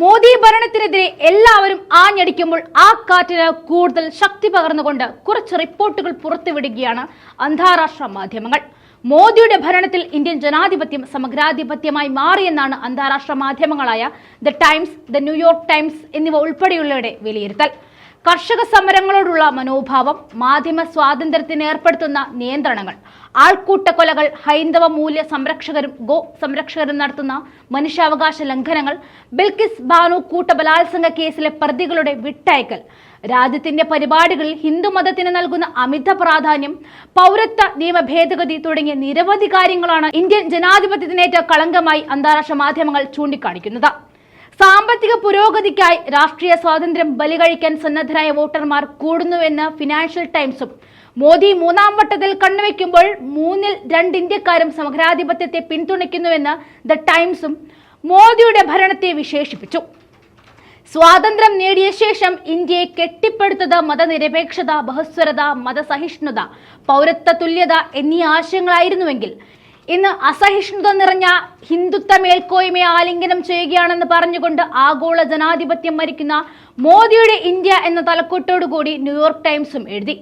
മോദി ഭരണത്തിനെതിരെ എല്ലാവരും ആഞ്ഞടിക്കുമ്പോൾ ആ കാറ്റിന് കൂടുതൽ ശക്തി പകർന്നുകൊണ്ട് കുറച്ച് റിപ്പോർട്ടുകൾ പുറത്തുവിടുകയാണ് അന്താരാഷ്ട്ര മാധ്യമങ്ങൾ. മോദിയുടെ ഭരണത്തിൽ ഇന്ത്യൻ ജനാധിപത്യം സമഗ്രാധിപത്യമായി മാറിയെന്നാണ് അന്താരാഷ്ട്ര മാധ്യമങ്ങളായ the Times the New York Times എന്നിവ ഉൾപ്പെടെയുള്ളവരുടെ വിലയിരുത്തൽ. കർഷക സമരങ്ങളോടുള്ള മനോഭാവം മാധ്യമ സ്വാതന്ത്ര്യത്തിന് ഏർപ്പെടുത്തുന്ന നിയന്ത്രണങ്ങൾ ആൾക്കൂട്ട കൊലകൾ ഹൈന്ദവ മൂല്യ സംരക്ഷകരും ഗോ സംരക്ഷകരും നടത്തുന്ന മനുഷ്യാവകാശ ലംഘനങ്ങൾ ബിൽക്കിസ് ബാനു കൂട്ടബലാത്സംഗ കേസിലെ പ്രതികളുടെ വിട്ടയക്കൽ രാജ്യത്തിന്റെ പരിപാടികളിൽ ഹിന്ദു മതത്തിന് നൽകുന്ന അമിത പ്രാധാന്യം പൗരത്വ നിയമ ഭേദഗതി തുടങ്ങിയ നിരവധി കാര്യങ്ങളാണ് ഇന്ത്യൻ ജനാധിപത്യത്തിനേറ്റ കളങ്കമായി അന്താരാഷ്ട്ര മാധ്യമങ്ങൾ ചൂണ്ടിക്കാണിക്കുന്നത്. സാമ്പത്തിക പുരോഗതിക്കായി രാഷ്ട്രീയ സ്വാതന്ത്ര്യം ബലികഴിക്കാൻ സന്നദ്ധരായ വോട്ടർമാർ കൂടുന്നുവെന്ന് ഫിനാൻഷ്യൽ ടൈംസും മോദി മൂന്നാം വട്ടത്തിൽ കണ്ണുവെക്കുമ്പോൾ മൂന്നിൽ രണ്ട് ഇന്ത്യക്കാരും സമഗ്രാധിപത്യത്തെ പിന്തുണയ്ക്കുന്നുവെന്ന് ദ ടൈംസും മോദിയുടെ ഭരണത്തെ വിശേഷിപ്പിച്ചു. സ്വാതന്ത്ര്യം നേടിയ ശേഷം ഇന്ത്യയെ കെട്ടിപ്പടുത്തത് മതനിരപേക്ഷത ബഹുസ്വരത മതസഹിഷ്ണുത പൗരത്വ തുല്യത എന്നീ ആശയങ്ങളായിരുന്നുവെങ്കിൽ ഇന്ന് അസഹിഷ്ണുത നിറഞ്ഞ ഹിന്ദുത്വ മേൽക്കോയ്മയെ ആലിംഗനം ചെയ്യുകയാണെന്ന് പറഞ്ഞുകൊണ്ട് ആഗോള ജനാധിപത്യം മരിക്കുന്ന മോദിയുടെ ഇന്ത്യ എന്ന തലക്കെട്ടോടുകൂടി ന്യൂയോർക്ക് ടൈംസും എഴുതി.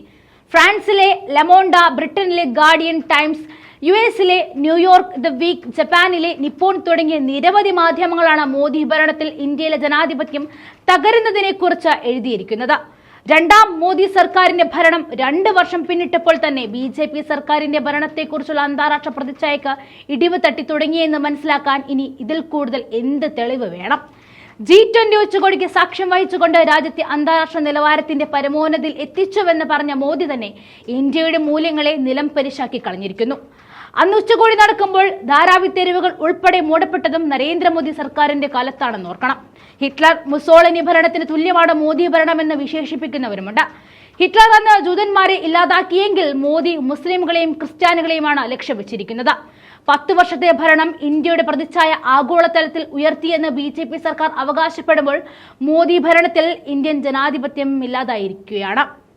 ഫ്രാൻസിലെ ലമോണ്ട ബ്രിട്ടനിലെ ഗാർഡിയൻ ടൈംസ് യു എസിലെ ന്യൂയോർക്ക് ദ വീക്ക് ജപ്പാനിലെ നിപ്പോൺ തുടങ്ങിയ നിരവധി മാധ്യമങ്ങളാണ് മോദി ഭരണത്തിൽ ഇന്ത്യയിലെ ജനാധിപത്യം തകരുന്നതിനെക്കുറിച്ച് എഴുതിയിരിക്കുന്നത്. രണ്ടാം മോദി സർക്കാരിന്റെ ഭരണം രണ്ട് വർഷം പിന്നിട്ടപ്പോൾ തന്നെ ബി ജെ പി സർക്കാരിന്റെ ഭരണത്തെക്കുറിച്ചുള്ള അന്താരാഷ്ട്ര പ്രതിച്ഛായക്ക് ഇടിവ് തട്ടി തുടങ്ങിയെന്ന് മനസ്സിലാക്കാൻ ഇനി ഇതിൽ കൂടുതൽ എന്ത് തെളിവ് വേണം? ജി ട്വന്റി ഉച്ചകോടിക്ക് സാക്ഷ്യം വഹിച്ചുകൊണ്ട് രാജ്യത്തെ അന്താരാഷ്ട്ര നിലവാരത്തിന്റെ പരമോന്നതിൽ എത്തിച്ചുവെന്ന് പറഞ്ഞ മോദി തന്നെ ഇന്ത്യയുടെ മൂല്യങ്ങളെ നിലം പരിശാക്കി കളഞ്ഞിരിക്കുന്നു. അന്ന് ഉച്ചകോടി നടക്കുമ്പോൾ ധാരാവി തെരുവുകൾ ഉൾപ്പെടെ മൂടപ്പെട്ടതും നരേന്ദ്രമോദി സർക്കാരിന്റെ കാലത്താണെന്ന് ഓർക്കണം. ഹിറ്റ്ലർ മുസോളിനി ഭരണത്തിന് തുല്യമാണ് മോദി ഭരണമെന്ന് വിശേഷിപ്പിക്കുന്നവരുമുണ്ട്. ഹിറ്റ്ലർ അന്ന് ജൂതന്മാരെ ഇല്ലാതാക്കിയെങ്കിൽ മോദി മുസ്ലിംകളെയും ക്രിസ്ത്യാനികളെയുമാണ് ലക്ഷ്യം വെച്ചിരിക്കുന്നത്. പത്ത് വർഷത്തെ ഭരണം ഇന്ത്യയുടെ പ്രതിച്ഛായ ആഗോളതലത്തിൽ ഉയർത്തിയെന്ന് ബി ജെ പി സർക്കാർ അവകാശപ്പെടുമ്പോൾ മോദി ഭരണത്തിൽ ഇന്ത്യൻ ജനാധിപത്യം ഇല്ലാതായിരിക്കുകയാണ്.